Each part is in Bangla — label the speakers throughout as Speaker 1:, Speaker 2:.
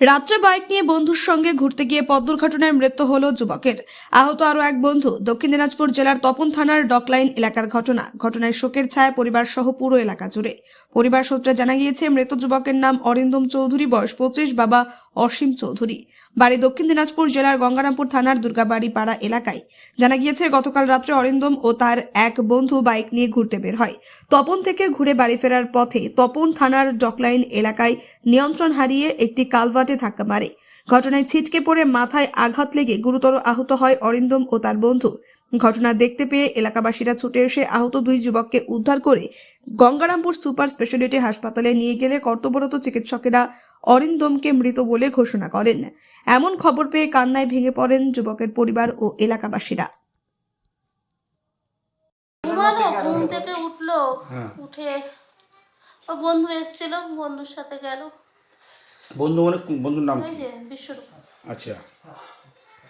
Speaker 1: রাত্রে বাইক নিয়ে বন্ধুর সঙ্গে ঘুরতে গিয়ে পথ দুর্ঘটনায় মৃত্যু হল যুবকের। আহত আরও এক বন্ধু, দক্ষিণ দিনাজপুর জেলার তপন থানার ডকলাইন এলাকার ঘটনা। ঘটনায় শোকের ছায়া পরিবার সহ পুরো এলাকা জুড়ে। পরিবার সূত্রে জানা গিয়েছে, মৃত যুবকের নাম অরিন্দম চৌধুরী, বয়স পঁচিশ, বাবা অসীম চৌধুরী। বাড়ি দক্ষিণ দিনাজপুর জেলার গঙ্গারামপুর থানার দুর্গাবাড়ি পাড়া এলাকায়। জানা গিয়েছে, গতকাল রাত্রে অরিন্দম ও তার এক বন্ধু বাইক নিয়ে ঘুরতে বের হয়। তপন থেকে ঘুরে বাড়ি ফেরার পথে তপন থানার ডকলাইন এলাকায় নিয়ন্ত্রণ হারিয়ে একটি কালভার্টে ধাক্কা মারে। ঘটনায় ছিটকে পড়ে মাথায় আঘাত লেগে গুরুতর আহত হয় অরিন্দম ও তার বন্ধু। ঘটনা দেখতে পেয়ে এলাকাবাসীরা ছুটে এসে আহত দুই যুবককে উদ্ধার করে গঙ্গারামপুর সুপার স্পেশালিটি হাসপাতালে নিয়ে গেলে কর্তব্যরত চিকিৎসকেরা অরিন্দমকে মৃত বলে ঘোষণা করেন। এমন খবর পেয়ে কান্নায় ভেঙে পড়েন যুবকের পরিবার ও এলাকাবাসীরা।
Speaker 2: ঘুমালো ঘুম থেকে উঠল। উঠে ও বন্ধু এসেছিল বন্ধুর সাথে গেল।
Speaker 3: বন্ধু মানে কোন- বন্ধুর নাম
Speaker 2: ওই
Speaker 3: কি
Speaker 2: যে বিশ্বরূপ।
Speaker 3: আচ্ছা।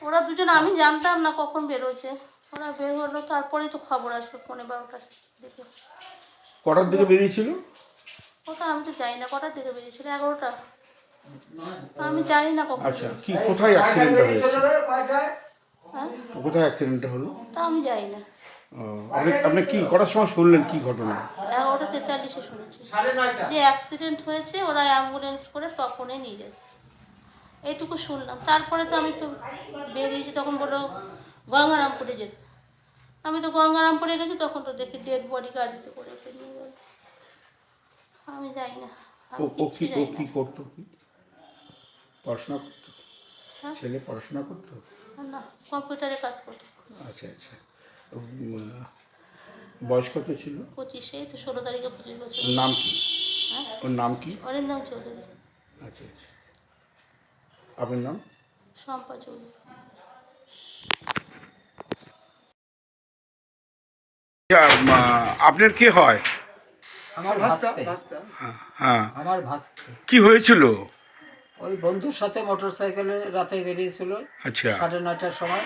Speaker 2: ওরা দুজন আমি জানতাম না কখন বেরোচ্ছে ওরা বের হলো তারপরেই তো খবর আসলো পনেরো বারোটার দিকে।
Speaker 3: কটার দিকে বেরিয়েছিল?
Speaker 2: ওটা আমি তো যাই না কটার দিকে বেরিয়েছিল? এগারোটা। আমি জানি না কখন।
Speaker 3: আচ্ছা কি কোথায় অ্যাক্সিডেন্টটা হয়েছে?
Speaker 2: হ্যাঁ?
Speaker 3: কোথায় অ্যাক্সিডেন্টটা হলো?
Speaker 2: তা আমি জানি না।
Speaker 3: ও, আপনি কি কটার সময় শুনলেন কি ঘটনা?
Speaker 2: এগারোটা তেতাল্লিশে শুনেছি। যে অ্যাক্সিডেন্ট হয়েছে ওরা অ্যাম্বুলেন্স করে তখনই নিয়ে যাচ্ছে। এইটুকু শুনলাম। তারপরে তো আমি তো বেরিয়েছি তখন বলল গঙ্গারামপুরে যেতে। আমি তো গঙ্গারামপুরে গেছি তখন তো দেখি ডেড বডি গাড়িতে করে নিয়ে গেল আমি যাই না।
Speaker 3: ও কি করতো কি? পড়াশোনা করতো?
Speaker 2: হ্যাঁ?
Speaker 3: ছেলে পড়াশোনা করতো?
Speaker 2: না কম্পিউটারে কাজ করতো।
Speaker 3: আচ্ছা আচ্ছা। বয়স কত ছিল?
Speaker 2: পঁচিশে তো ষোলো তারিখে পঁচিশ বছর।
Speaker 3: নাম কি?
Speaker 2: হ্যাঁ।
Speaker 3: ওর নাম কি?
Speaker 2: অরিন্দম চৌধুরী।
Speaker 3: আচ্ছা আচ্ছা। আপনার নাম?
Speaker 2: শম্পা চৌধুরী।
Speaker 3: আপনার কি হয়?
Speaker 4: আমার ভাস্তে।
Speaker 3: হ্যাঁ।
Speaker 4: আমার ভাস্তে।
Speaker 3: কি হয়েছিল?
Speaker 4: ওই বন্ধুর সাথে মোটর সাইকেলে রাতে বেরিয়েছিল
Speaker 3: আচ্ছা।
Speaker 4: সাড়ে নয়টার সময়।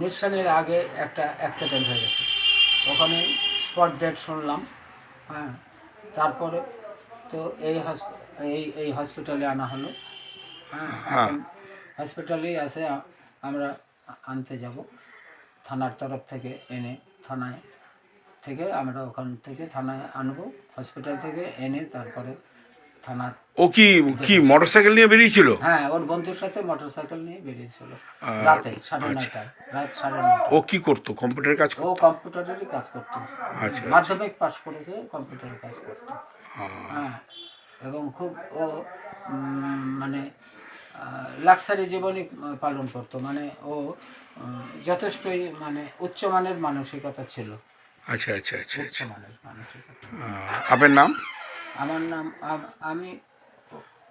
Speaker 4: নিঃসানের আগে একটা অ্যাক্সিডেন্ট হয়ে গেছে। ওখানে স্পট ডেট শুনলাম হ্যাঁ। তারপরে তো এই এই এই হসপিটালে আনা হলো। হ্যাঁ
Speaker 3: হ্যাঁ।
Speaker 4: হসপিটালেই আছে আমরা আনতে যাব। থানার তরফ থেকে এনে থানায় থেকে আমরা ওখান থেকে থানায় আনব। হসপিটাল থেকে এনে তারপরে থানার
Speaker 3: ও কি কি মোটরসাইকেল নিয়ে বেরিয়েছিল?
Speaker 4: হ্যাঁ ওর বন্ধুর সাথে মোটরসাইকেল নিয়ে বেরিয়েছিল। রাতে সাড়ে নয়টায় রাত সাড়ে নয়টায়।
Speaker 3: ও কি করতো? কম্পিউটার কাজ
Speaker 4: ও কম্পিউটারেরই কাজ করতো।
Speaker 3: আচ্ছা
Speaker 4: মাধ্যমিক পাস করেছে কম্পিউটারে কাজ করতো। হ্যাঁ এবং খুব ও মানে লাক্সারি জীবনই পালন করতো। মানে ও যথেষ্টই মানে উচ্চমানের মানসিকতা ছিল।
Speaker 3: আচ্ছা আচ্ছা আচ্ছা আচ্ছা। আপনার নাম?
Speaker 4: আমার নাম আমি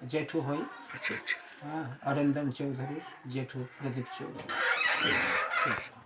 Speaker 4: জেঠু হই।
Speaker 3: আচ্ছা আচ্ছা।
Speaker 4: হ্যাঁ অরিন্দম চৌধুরী জেঠু প্রদীপ চৌধুরী।
Speaker 3: ঠিক আছে।